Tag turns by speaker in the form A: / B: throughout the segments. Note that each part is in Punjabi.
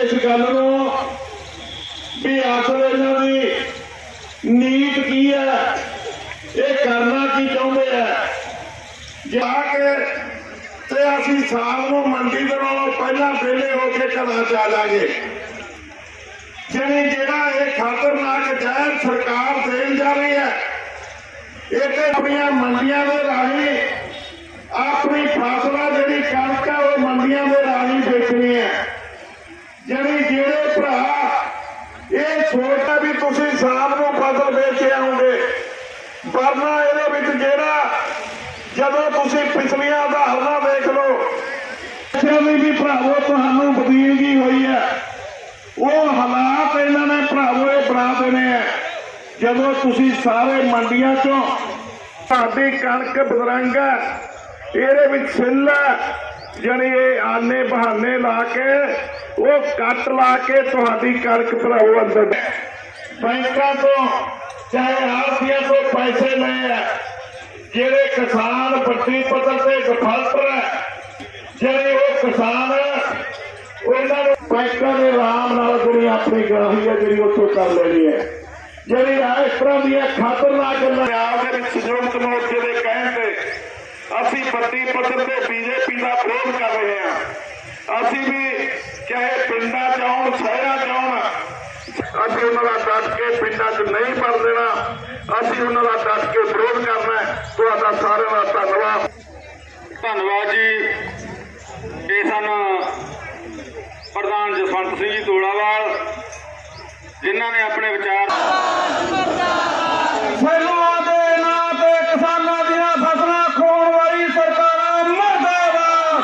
A: ਇਸ ਗੱਲ ਨੂੰ ਵੀ ਅਸਲ ਇਹਨਾਂ ਦੀ ਨੀਤ ਕੀ ਹੈ? ਇਹ ਕਰਨਾ ਕੀ ਚਾਹੁੰਦੇ ਆ? ਜਾ ਕੇ ਤੇ ਅਸੀਂ ਸਾਲ ਨੂੰ ਮੰਡੀ ਦੇ ਨਾਲੋਂ ਪਹਿਲਾਂ ਵੇਲੇ ਹੋ ਕੇ ਘਰਾਂ ਚ ਆ ਜਾਗੇ। ਜਿਹੜੀ ਜਿਹੜਾ ਇਹ ਖਤਰਨਾਕ ਜ਼ਹਿਰ ਸਰਕਾਰ ਦੇਣ ਜਾ ਰਹੀ ਹੈ, ਇਹ ਤੇ ਆਪਣੀਆਂ ਮੰਡੀਆਂ ਦੇ ਰਾਹੀਂ ਆਪਣੀ ਫਾਸਲਾ ਜਿਹੜੀ ਕਣਕ ਹੈ, ਉਹ ਮੰਡੀਆਂ ਦੇ ਜਿਹੜੀ ਭਰਾ, ਇਹ ਸੋਚਦਾ ਵੀ ਤੁਸੀਂ ਸ਼ਾਮ ਨੂੰ ਫਸਲ ਵੇਚ ਕੇ ਆਉਂਗੇ ਵਰਨਾ ਇਹਦੇ ਵਿੱਚ ਜਿਹੜਾ ਜਦੋਂ ਤੁਸੀਂ ਪਿਛਲੀਆਂ ਉਦਾਹਰਨਾਂ ਦੇਖ ਲਓ ਇੱਥੇ ਵੀ ਭਰਾਵੋ, ਤੁਹਾਨੂੰ ਬਦੀਨਗੀ ਹੋਈ ਹੈ। ਉਹ ਹਾਲਾਤ ਇਹਨਾਂ ਨੇ ਭਰਾਵੋ, ਇਹ ਬਣਾ ਦੇਣੇ ਆ ਜਦੋਂ ਤੁਸੀਂ ਸਾਰੇ ਮੰਡੀਆਂ ਚੋਂ ਤੁਹਾਡੀ ਕਣਕ ਬਦਰੰਗ ਹੈ, ਇਹਦੇ ਵਿੱਚ ਸਿੱਲ ਹੈ ਜਿਹੜੀ ਇਹ ਆਨੇ ਬਹਾਨੇ ਲਾ ਕੇ ਉਹ ਕੱਟ ਲਾ ਕੇ ਤੁਹਾਡੀ ਕਣਕ ਭਰਾਵੋ ਅੰਦਰ। ਬੈਂਕਾਂ ਤੋਂ ਚਾਹੇ ਆਰਥੀਆਂ ਤੋਂ ਪੈਸੇ ਲਏ ਆ, ਜਿਹੜੇ ਕਿਸਾਨ ਵੱਡੀ ਪੱਧਰ ਤੇ ਗਫਲਤ ਹੈ ਜਿਹੜੇ ਉਹ ਕਿਸਾਨ ਉਹਨਾਂ ਨੂੰ ਬੈਂਕਾਂ ਦੇ ਆਰਾਮ ਨਾਲ ਜਿਹੜੀ ਆਪਣੀ ਗ੍ਰਾਹੀ ਹੈ ਜਿਹੜੀ ਉੱਥੋਂ ਕਰ ਲੈਣੀ ਹੈ ਜਿਹੜੀ ਇਸ ਤਰ੍ਹਾਂ ਦੀਆਂ ਖਤਰਨਾਕ ਗੱਲਾਂ ਪੰਜਾਬ ਦੇ ਵਿੱਚ ਸੰਯੁਕਤ ਮੋਰਚੇ ਦੇ ਕਹਿਣ ਤੇ ਅਸੀਂ ਵੱਡੀ ਪੱਧਰ ਤੇ ਬੀਜੇਪੀ ਦਾ ਵਿਰੋਧ ਕਰ ਰਹੇ ਹਾਂ। ਅਸੀਂ ਵੀ ਚਾਹੇ ਪਿੰਡਾਂ ਚ ਆਉਣ, ਸ਼ਹਿਰਾਂ ਚ ਆਉਣ, ਅਸੀਂ ਉਹਨਾਂ ਦਾ ਡਟ ਕੇ ਪਿੰਡਾਂ 'ਚ ਨਹੀਂ ਪੜ ਦੇਣਾ। ਅਸੀਂ ਉਹਨਾਂ ਦਾ ਡਟ ਕੇ ਵਿਰੋਧ ਕਰਨਾ ਤੁਹਾਡਾ ਸਾਰਿਆਂ ਦਾ ਧੰਨਵਾਦ।
B: ਧੰਨਵਾਦ ਜੀ। ਇਹ ਸਨ ਪ੍ਰਧਾਨ ਜਸਵੰਤ ਸਿੰਘ ਜੀ ਤੋਲਾਵਾਲ ਜਿਨ੍ਹਾਂ ਨੇ ਆਪਣੇ ਵਿਚਾਰ
A: ਸੈਲੂਆਂ ਦੇ ਨਾਂ ਤੇ ਕਿਸਾਨਾਂ ਦੀਆਂ ਫਸਲਾਂ ਖੋਣ ਵਾਲੀ ਸਰਕਾਰਾਂ ਮਰਦਾਬਾਦ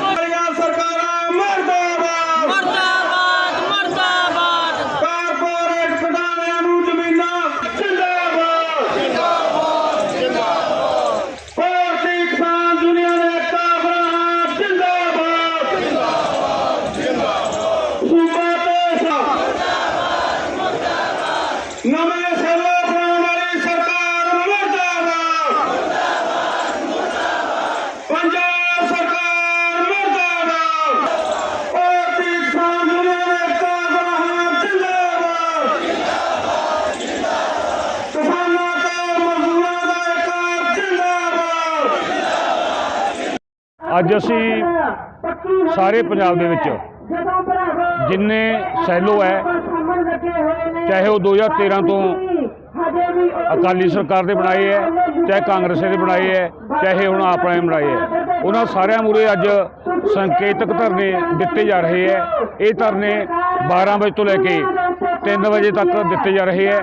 A: ਸਾਰੀਆਂ ਸਰਕਾਰਾਂ ਮਰਦਾਬਾਦ
C: ਮਰਦਾਬਾਦ ਮਰਦਾਬਾਦ
A: ਕਾਰਪੋਰੇਟ ਘਟਾਣਿਆਂ ਨੂੰ ਜ਼ਮੀਨਾਂ ਜਿੰਦਾਬਾਦ ਜਿੰਦਾਬਾਦ ਜਿੰਦਾਬਾਦ ਭਾਰਤੀ ਕਿਸਾਨ ਯੂਨੀਅਨ ਏਕਤਾ ਬਰਾਹਾਂ ਜਿੰਦਾਬਾਦ ਜਿੰਦਾਬਾਦ ਜਿੰਦਾਬਾਦ ਸੂਬਾ ਤੇ ਨਵੇਂ ਸੈਲਾ ਬਣਾਉਣ ਵਾਲੀ ਸਰਕਾਰ ਮਰਦਾਬਾਦ। ਪੰਜਾਬ ਸਰਕਾਰ ਮਰਦਾਬਾਦ। ਭਾਰਤੀ ਕਿਸਾਨ ਯੂਨੀਅਨ ਏਕਤਾ ਬਰਾਹਾਂ ਜਿੰਦਾਬਾਦ। ਕਿਸਾਨਾਂ ਤੇ ਮਜ਼ਦੂਰਾਂ ਦਾ ਏਕਾ ਜਿੰਦਾਬਾਦ।
D: ਅੱਜ ਅਸੀਂ ਸਾਰੇ ਪੰਜਾਬ ਦੇ ਵਿੱਚ ਜਿੰਨੇ ਸੈਲੋ ਹੈ ਚਾਹੇ ਉਹ 2013 ਤੋਂ ਅਕਾਲੀ ਸਰਕਾਰ ਦੇ ਬਣਾਏ ਹੈ, ਚਾਹੇ ਕਾਂਗਰਸ ਦੇ ਬਣਾਏ ਹੈ, ਚਾਹੇ ਹੁਣ ਆਪਣੇ ਬਣਾਏ ਹੈ। ਉਹਨਾਂ ਸਾਰਿਆਂ ਮੂਰੇ ਅੱਜ ਸੰਕੇਤਕ ਧਰਨੇ ਦਿੱਤੇ ਜਾ ਰਹੇ ਹੈ। ਇਹ ਧਰਨੇ 12 ਵਜੇ ਤੋਂ ਲੈ ਕੇ 3 ਵਜੇ ਤੱਕ ਦਿੱਤੇ ਜਾ ਰਹੇ ਹੈ।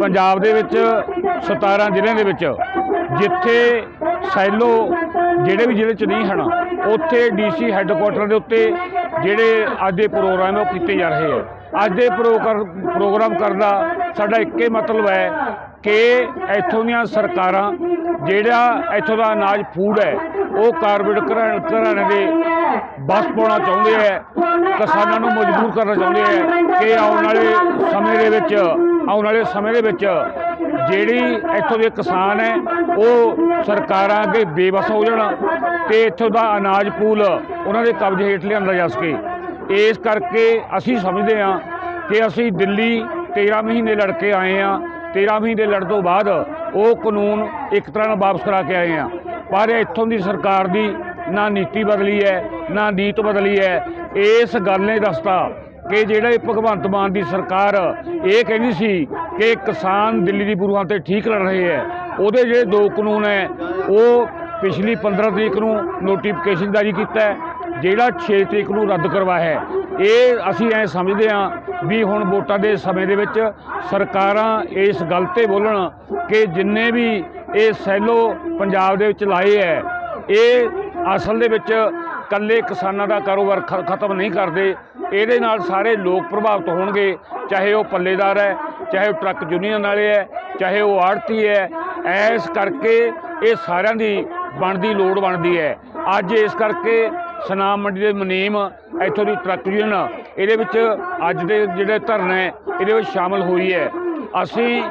D: ਪੰਜਾਬ ਦੇ ਵਿੱਚ 17 ਜ਼ਿਲ੍ਹਿਆਂ ਦੇ ਵਿੱਚ, ਜਿੱਥੇ ਸੈਲੋ ਜਿਹੜੇ ਵੀ ਜ਼ਿਲ੍ਹੇ 'ਚ ਨਹੀਂ ਹਨ, ਉੱਥੇ ਡੀਸੀ ਹੈੱਡਕੁਆਟਰ ਦੇ ਉੱਤੇ ਜਿਹੜੇ ਅੱਜ ਦੇ ਪ੍ਰੋਗਰਾਮ ਹੈ, ਉਹ ਕੀਤੇ ਜਾ ਰਹੇ ਹੈ। ਅੱਜ ਦੇ ਪ੍ਰੋਗਰ- ਪ੍ਰੋਗਰਾਮ ਕਰਨ ਦਾ ਸਾਡਾ ਇੱਕੇ ਮਤਲਬ ਹੈ ਕਿ ਇੱਥੋਂ ਦੀਆਂ ਸਰਕਾਰਾਂ ਜਿਹੜਾ ਇੱਥੋਂ ਦਾ ਅਨਾਜ ਫੂਡ ਹੈ, ਉਹ ਕਾਰਪੋਰੇਟ ਘਰਾਂ- ਘਰਾਣੇ ਦੇ ਬਸ ਪਾਉਣਾ ਚਾਹੁੰਦੇ ਹੈ, ਕਿਸਾਨਾਂ ਨੂੰ ਮਜਬੂਰ ਕਰਨਾ ਚਾਹੁੰਦੇ ਹੈ ਕਿ ਆਉਣ ਵਾਲੇ ਸਮੇਂ ਦੇ ਵਿੱਚ ਆਉਣ ਵਾਲੇ ਸਮੇਂ ਦੇ ਵਿੱਚ ਜਿਹੜੀ ਇੱਥੋਂ ਦੇ ਕਿਸਾਨ ਹੈ, ਉਹ ਸਰਕਾਰਾਂ ਅੱਗੇ ਬੇਵਸ ਹੋ ਜਾਣ ਤੇ ਇੱਥੋਂ ਦਾ ਅਨਾਜ ਪੂਲ ਉਹਨਾਂ ਦੇ ਕਬਜ਼ੇ ਹੇਠ ਲਿਆਂਦਾ ਜਾ ਸਕੇ। ਇਸ ਕਰਕੇ ਅਸੀਂ ਸਮਝਦੇ ਹਾਂ ਕਿ ਅਸੀਂ ਦਿੱਲੀ 13 ਮਹੀਨੇ ਲੜ ਕੇ ਆਏ ਹਾਂ। 13 ਮਹੀਨੇ ਲੜਨ ਤੋਂ ਬਾਅਦ ਉਹ ਕਾਨੂੰਨ ਇੱਕ ਤਰ੍ਹਾਂ ਨਾਲ ਵਾਪਸ ਕਰਾ ਕੇ ਆਏ ਹਾਂ। ਪਰ ਇੱਥੋਂ ਦੀ ਸਰਕਾਰ ਦੀ ਨਾ ਨੀਤੀ ਬਦਲੀ ਹੈ, ਨਾ ਨੀਤ ਬਦਲੀ ਹੈ। ਇਸ ਗੱਲ ਨੇ ਦੱਸਤਾ ਕਿ ਜਿਹੜਾ ਭਗਵੰਤ ਮਾਨ ਦੀ ਸਰਕਾਰ ਇਹ ਕਹਿੰਦੀ ਸੀ ਕਿ ਕਿਸਾਨ ਦਿੱਲੀ ਦੀ ਬੁਰੂਆਂ ਤੇ ਠੀਕ ਲੜ ਰਹੇ ਹੈ। ਉਹਦੇ ਜਿਹੜੇ ਦੋ ਕਾਨੂੰਨ ਹੈ, ਉਹ ਪਿਛਲੀ 15 ਤਰੀਕ ਨੂੰ ਨੋਟੀਫਿਕੇਸ਼ਨ ਜਾਰੀ ਕੀਤਾ ਹੈ। ਜਿਹੜਾ 6 ਤਰੀਕ ਨੂੰ ਰੱਦ ਕਰਵਾਇਆ ਹੈ, ਇਹ ਅਸੀਂ ਐ ਸਮਝਦੇ ਹਾਂ ਵੀ ਹੁਣ ਵੋਟਾਂ ਦੇ ਸਮੇਂ ਦੇ ਵਿੱਚ ਸਰਕਾਰਾਂ ਇਸ ਗੱਲ ਤੇ ਬੋਲਣ ਕਿ ਜਿੰਨੇ ਵੀ ਇਹ ਸੈਲੋ ਪੰਜਾਬ ਦੇ ਵਿੱਚ ਲਾਏ ਹੈ, ਇਹ ਅਸਲ ਦੇ ਵਿੱਚ ਕੱਲੇ ਕਿਸਾਨਾਂ ਦਾ ਕਾਰੋਬਾਰ ਖ- ਖਤਮ ਨਹੀਂ ਕਰਦੇ, ਇਹਦੇ ਨਾਲ ਸਾਰੇ ਲੋਕ ਪ੍ਰਭਾਵਿਤ ਹੋਣਗੇ, ਚਾਹੇ ਉਹ ਪੱਲੇਦਾਰ ਹੈ, ਚਾਹੇ ਉਹ ਟਰੱਕ ਯੂਨੀਅਨ ਵਾਲੇ ਹੈ, ਚਾਹੇ ਉਹ ਆੜਤੀ ਹੈ, ਐਸ ਕਰਕੇ ਇਹ ਸਾਰਿਆਂ ਦੀ ਬਣਦੀ ਲੋੜ ਬਣਦੀ ਹੈ। ਅੱਜ ਇਸ ਕਰਕੇ ਸਨਾਮ ਮੰਡੀ ਦੇ ਮੁਨੀਮ ਇੱਥੋਂ ਦੀ ਟਰੱਕ ਯੂਨੀਅਨ ਇਹਦੇ ਵਿੱਚ ਅੱਜ ਦੇ ਜਿਹੜੇ ਧਰਨੇ ਇਹਦੇ ਵਿੱਚ ਸ਼ਾਮਲ ਹੋਈ ਹੈ। ਅਸੀਂ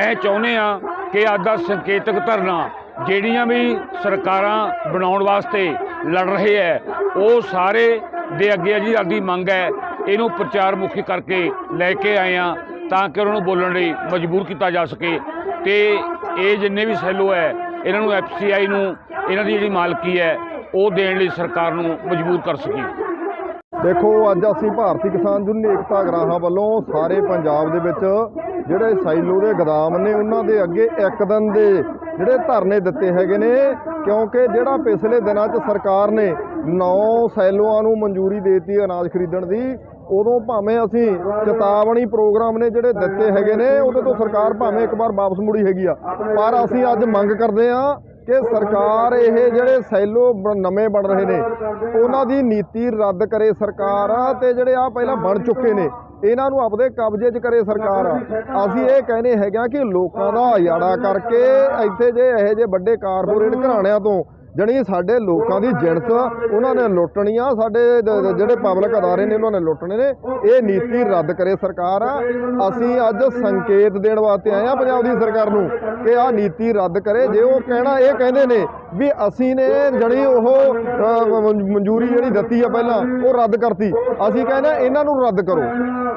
D: ਇਹ ਚਾਹੁੰਦੇ ਆ ਕਿ ਅੱਜ ਦਾ ਸੰਕੇਤਕ ਧਰਨਾ ਜਿਹੜੀਆਂ ਵੀ ਸਰਕਾਰਾਂ ਬਣਾਉਣ ਵਾਸਤੇ ਲੜ ਰਹੇ ਹੈ, ਉਹ ਸਾਰੇ ਦੇ ਅੱਗੇ ਜਿਹੜੀ ਸਾਡੀ ਮੰਗ ਹੈ। ਇਹਨੂੰ ਪ੍ਰਚਾਰ ਮੁਖੀ ਕਰਕੇ ਲੈ ਕੇ ਆਏ ਆ ਤਾਂ ਕਿ ਉਹਨਾਂ ਨੂੰ ਬੋਲਣ ਲਈ ਮਜਬੂਰ ਕੀਤਾ ਜਾ ਸਕੇ। ਤੇ ਇਹ ਜਿੰਨੇ ਵੀ ਸੈਲੋ ਹੈ, ਇਹਨਾਂ ਨੂੰ ਐਫਸੀਆਈ ਨੂੰ, ਇਹਨਾਂ ਦੀ ਜਿਹੜੀ ਮਾਲਕੀ ਹੈ ਉਹ ਦੇਣ ਲਈ ਸਰਕਾਰ ਨੂੰ ਮਜਬੂਰ ਕਰ ਸਕੀ।
E: ਦੇਖੋ, ਅੱਜ ਅਸੀਂ ਭਾਰਤੀ ਕਿਸਾਨ ਯੂਨੀਅਨ ਏਕਤਾ ਗਰਾਹਾਂ ਵੱਲੋਂ ਸਾਰੇ ਪੰਜਾਬ ਦੇ ਵਿੱਚ ਜਿਹੜੇ ਸਾਈਲੋ ਦੇ ਗਦਾਮ ਨੇ, ਉਹਨਾਂ ਦੇ ਅੱਗੇ ਇੱਕ ਦਿਨ ਦੇ ਜਿਹੜੇ ਧਰਨੇ ਦਿੱਤੇ ਹੈਗੇ ਨੇ, ਕਿਉਂਕਿ ਜਿਹੜਾ ਪਿਛਲੇ ਦਿਨਾਂ 'ਚ ਸਰਕਾਰ ਨੇ 9 ਸੈਲੋਆਂ ਨੂੰ ਮਨਜ਼ੂਰੀ ਦੇਤੀ ਅਨਾਜ ਖਰੀਦਣ ਦੀ, ਉਦੋਂ ਭਾਵੇਂ ਅਸੀਂ ਚੇਤਾਵਨੀ ਪ੍ਰੋਗਰਾਮ ਨੇ ਜਿਹੜੇ ਦਿੱਤੇ ਹੈਗੇ ਨੇ, ਉਹਦੇ ਤੋਂ ਸਰਕਾਰ ਭਾਵੇਂ ਇੱਕ ਵਾਰ ਵਾਪਸ ਮੁੜੀ ਹੈਗੀ ਆ। ਪਰ ਅਸੀਂ ਅੱਜ ਮੰਗ ਕਰਦੇ ਆ ਕਿ ਸਰਕਾਰ ਇਹ ਜਿਹੜੇ ਸੈਲੋ ਬ- ਨਵੇਂ ਬਣ ਰਹੇ ਨੇ, ਉਹਨਾਂ ਦੀ ਨੀਤੀ ਰੱਦ ਕਰੇ ਸਰਕਾਰ ਤੇ ਜਿਹੜੇ ਆ ਪਹਿਲਾਂ ਬਣ ਚੁੱਕੇ ਨੇ, ਇਹਨਾਂ ਨੂੰ ਆਪਦੇ ਕਬਜ਼ੇ 'ਚ ਕਰੇ ਸਰਕਾਰ। ਅਸੀਂ ਇਹ ਕਹਿੰਦੇ ਹੈਗੇ ਆ ਕਿ ਲੋਕਾਂ ਦਾ ਹਜ਼ਾੜਾ ਕਰਕੇ ਇੱਥੇ ਜੇ ਇਹੋ ਜਿਹੇ ਵੱਡੇ ਕਾਰਪੋਰੇਟ ਘਰਾਣਿਆਂ ਤੋਂ ਜਣੀ ਸਾਡੇ ਲੋਕਾਂ ਦੀ ਜਿਣਸ ਉਹਨਾਂ ਨੇ ਲੁੱਟਣੀ ਆ ਸਾਡੇ ਜਿਹੜੇ ਪਬਲਿਕ ਅਦਾਰੇ ਨੇ, ਉਹਨਾਂ ਨੇ ਲੁੱਟਣੇ ਨੇ। ਇਹ ਨੀਤੀ ਰੱਦ ਕਰੇ ਸਰਕਾਰ। ਅਸੀਂ ਅੱਜ ਸੰਕੇਤ ਦੇਣ ਵਾਸਤੇ ਆਏ ਆ ਪੰਜਾਬ ਦੀ ਸਰਕਾਰ ਨੂੰ ਕਿ ਆਹ ਨੀਤੀ ਰੱਦ ਕਰੇ। ਜੇ ਉਹ ਕਹਿਣਾ, ਇਹ ਕਹਿੰਦੇ ਨੇ ਵੀ ਅਸੀਂ ਨੇ ਜਣੀ ਉਹ ਮਨਜ਼ੂਰੀ ਜਿਹੜੀ ਦਿੱਤੀ ਆ ਪਹਿਲਾਂ, ਉਹ ਰੱਦ ਕਰਤੀ। ਅਸੀਂ ਕਹਿੰਦੇ ਹਾਂ ਇਹਨਾਂ ਨੂੰ ਰੱਦ ਕਰੋ।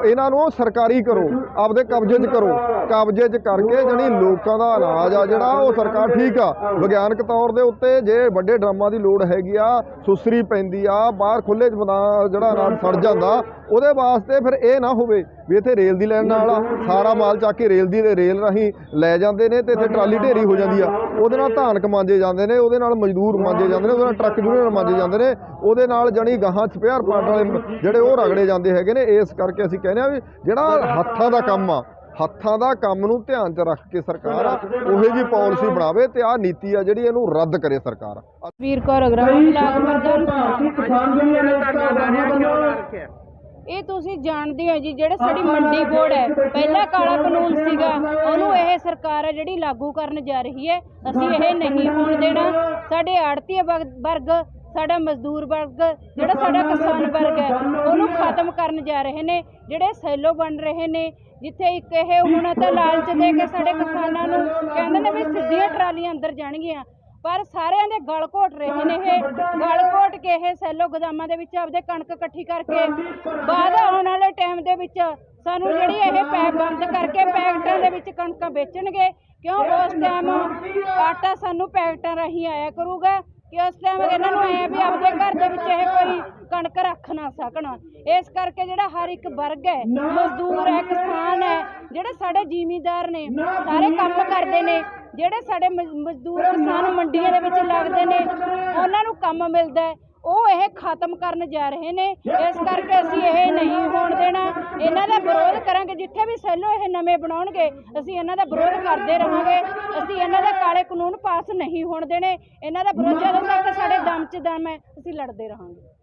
E: ਇਹਨਾਂ ਨੂੰ ਸਰਕਾਰੀ ਕਰੋ, ਆਪਦੇ ਕਬਜ਼ੇ 'ਚ ਕਰੋ। ਕਬਜ਼ੇ 'ਚ ਕਰਕੇ ਜਣੀ ਲੋਕਾਂ ਦਾ ਅਨਾਜ ਆ ਜਿਹੜਾ, ਉਹ ਸਰਕਾਰ ਠੀਕ ਆ। ਵਿਗਿਆਨਕ ਤੌਰ ਦੇ ਉੱਤੇ ਜੇ ਵੱਡੇ ਡਰਾਮਾਂ ਦੀ ਲੋੜ ਹੈਗੀ ਆ, ਸੁਸਰੀ ਪੈਂਦੀ ਆ, ਬਾਹਰ ਖੁੱਲੇ 'ਚ ਮੈਦਾਨ ਜਿਹੜਾ ਅਨਾਜ ਸੜ ਜਾਂਦਾ, ਉਹਦੇ ਵਾਸਤੇ ਫਿਰ ਇਹ ਨਾ ਹੋਵੇ। ਵੀ ਇੱਥੇ ਰੇਲ ਦੀ ਲਾਈਨ ਨਾਲ ਆ ਸਾਰਾ ਮਾਲ ਚੱਕ ਕੇ ਰੇਲ ਦੀ ਰੇਲ ਰਾਹੀਂ ਲੈ ਜਾਂਦੇ ਨੇ ਤੇ ਇੱਥੇ ਟਰਾਲੀ ਢੇਰੀ ਹੋ ਜਾਂਦੀ ਆ। ਉਹਦੇ ਨਾਲ ਧਾਨਕ ਮਾਂਜੇ ਜਾਂਦੇ ਨੇ ਉਹਦੇ ਨਾਲ ਮਜ਼ਦੂਰ ਮਾਂਜੇ ਜਾਂਦੇ ਨੇ ਉਹਦੇ ਨਾਲ ਟਰੱਕ ਯੂਨੀਅਨ ਮਾਂਜੇ ਜਾਂਦੇ ਨੇ ਉਹਦੇ ਨਾਲ ਜਣੀ ਗਾਹਾਂ ਸਪੇਅਰ ਪਾਰਟ ਵਾਲੇ ਜਿਹੜੇ ਉਹ ਰਗੜੇ ਜਾਂਦੇ ਹੈਗੇ ਨੇ ਇਸ ਕਰਕੇ ਅਸੀਂ ਕਹਿੰਦੇ ਆ ਵੀ ਜਿਹੜਾ ਹੱਥਾਂ ਦਾ ਕੰਮ ਆ ਹੱਥਾਂ ਦਾ ਕੰਮ ਨੂੰ ਧਿਆਨ 'ਚ ਰੱਖ ਕੇ ਸਰਕਾਰ ਆ ਉਹੇ ਜੀ ਪਾਲਿਸੀ ਬਣਾਵੇ ਤੇ ਆਹ ਨੀਤੀ ਆ ਜਿਹੜੀ ਇਹਨੂੰ ਰੱਦ ਕਰੇ ਸਰਕਾਰ।
F: ਵੀਰ ਕੌਰ ਅਗਰਵਾਲ ਬਲਾਕ ਪ੍ਰਧਾਨ
A: ਕਿਸਾਨ ਯੂਨੀਅਨ ਗਰਾਹਾਂ ਵੱਲੋਂ
F: ਇਹ ਤੁਸੀਂ ਜਾਣਦੇ ਹੋ ਜੀ ਜਿਹੜਾ ਸਾਡੀ ਮੰਡੀ ਬੋਰਡ ਹੈ। ਪਹਿਲਾ ਕਾਲਾ ਕਾਨੂੰਨ ਸੀਗਾ ਉਹਨੂੰ ਇਹ ਸਰਕਾਰ ਹੈ ਜਿਹੜੀ ਲਾਗੂ ਕਰਨ ਜਾ ਰਹੀ ਹੈ। ਅਸੀਂ ਇਹ ਨਹੀਂ ਹੋਣ ਦੇਣਾ। ਸਾਡੇ ਆੜਤੀ ਵਰਗ ਸਾਡਾ ਮਜ਼ਦੂਰ ਵਰਗ ਜਿਹੜਾ ਸਾਡਾ ਕਿਸਾਨ ਵਰਗ ਹੈ ਉਹਨੂੰ ਖਤਮ ਕਰਨ ਜਾ ਰਹੇ ਨੇ। ਜਿਹੜੇ ਸੈਲੋ ਬਣ ਰਹੇ ਨੇ ਜਿੱਥੇ ਇੱਕ ਇਹ ਹੁਣ ਤਾਂ ਲਾਲਚ ਦੇ ਕੇ ਸਾਡੇ ਕਿਸਾਨਾਂ ਨੂੰ ਕਹਿੰਦੇ ਨੇ ਵੀ ਸਿੱਧੀਆਂ ਟਰਾਲੀਆਂ ਅੰਦਰ ਜਾਣਗੀਆਂ। ਪਰ ਸਾਰਿਆਂ ਦੇ ਗਲ ਘੋਟ ਰਹੇ ਨੇ ਇਹ। ਗਲ ਘੋਟ ਕੇ ਇਹ ਸੈਲੋ ਗੋਦਾਮਾਂ ਦੇ ਵਿੱਚ ਆਪਦੇ ਕਣਕ ਇਕੱਠੀ ਕਰਕੇ ਬਾਅਦ ਆਉਣ ਵਾਲੇ ਟਾਈਮ ਦੇ ਵਿੱਚ ਸਾਨੂੰ ਜਿਹੜੀ ਇਹ ਪੈਪ ਬੰਦ ਕਰਕੇ ਪੈਕਟਾਂ ਦੇ ਵਿੱਚ ਕਣਕਾਂ ਵੇਚਣਗੇ, ਕਿਉਂ? ਉਸ ਟਾਈਮ ਆਟਾ ਸਾਨੂੰ ਪੈਕਟਾਂ ਰਾਹੀਂ ਆਇਆ ਕਰੂਗਾ ਕਿ ਉਸ ਟਾਈਮ ਇਹਨਾਂ ਨੂੰ ਆਇਆ ਵੀ ਆਪਦੇ ਘਰ ਦੇ ਵਿੱਚ ਇਹ ਕੋਈ ਕਣਕ ਰੱਖ ਨਾ ਸਕਣ। ਇਸ ਕਰਕੇ ਜਿਹੜਾ ਹਰ ਇੱਕ ਵਰਗ ਹੈ, ਮਜ਼ਦੂਰ ਹੈ, ਕਿਸਾਨ ਹੈ, ਜਿਹੜੇ ਸਾਡੇ ਜ਼ਿਮੀਂਦਾਰ ਨੇ, ਸਾਰੇ ਕੰਮ ਕਰਦੇ ਨੇ ਜਿਹੜੇ ਸਾਡੇ ਮਜ਼- ਮਜ਼ਦੂਰ ਕਿਸਾਨ ਮੰਡੀਆਂ ਦੇ ਵਿੱਚ ਲੱਗਦੇ ਨੇ, ਉਹਨਾਂ ਨੂੰ ਕੰਮ ਮਿਲਦਾ ਹੈ। ਉਹ ਇਹ ਖਤਮ ਕਰਨ ਜਾ ਰਹੇ ਨੇ। ਇਸ ਕਰਕੇ ਅਸੀਂ ਇਹ ਨਹੀਂ ਹੋਣ ਦੇਣਾ। ਇਹਨਾਂ ਦਾ ਵਿਰੋਧ ਕਰਾਂਗੇ। ਜਿੱਥੇ ਵੀ ਸੈਲੋ ਇਹ ਨਵੇਂ ਬਣਾਉਣਗੇ, ਅਸੀਂ ਇਹਨਾਂ ਦਾ ਵਿਰੋਧ ਕਰਦੇ ਰਹਾਂਗੇ। ਅਸੀਂ ਇਹਨਾਂ ਦਾ ਕਾਲੇ ਕਾਨੂੰਨ ਪਾਸ ਨਹੀਂ ਹੋਣ ਦੇਣੇ। ਇਹਨਾਂ ਦਾ ਵਿਰੋਧ ਜਦੋਂ ਤੱਕ ਸਾਡੇ ਦਮ 'ਚ ਦਮ ਹੈ, ਅਸੀਂ ਲੜਦੇ ਰਹਾਂਗੇ।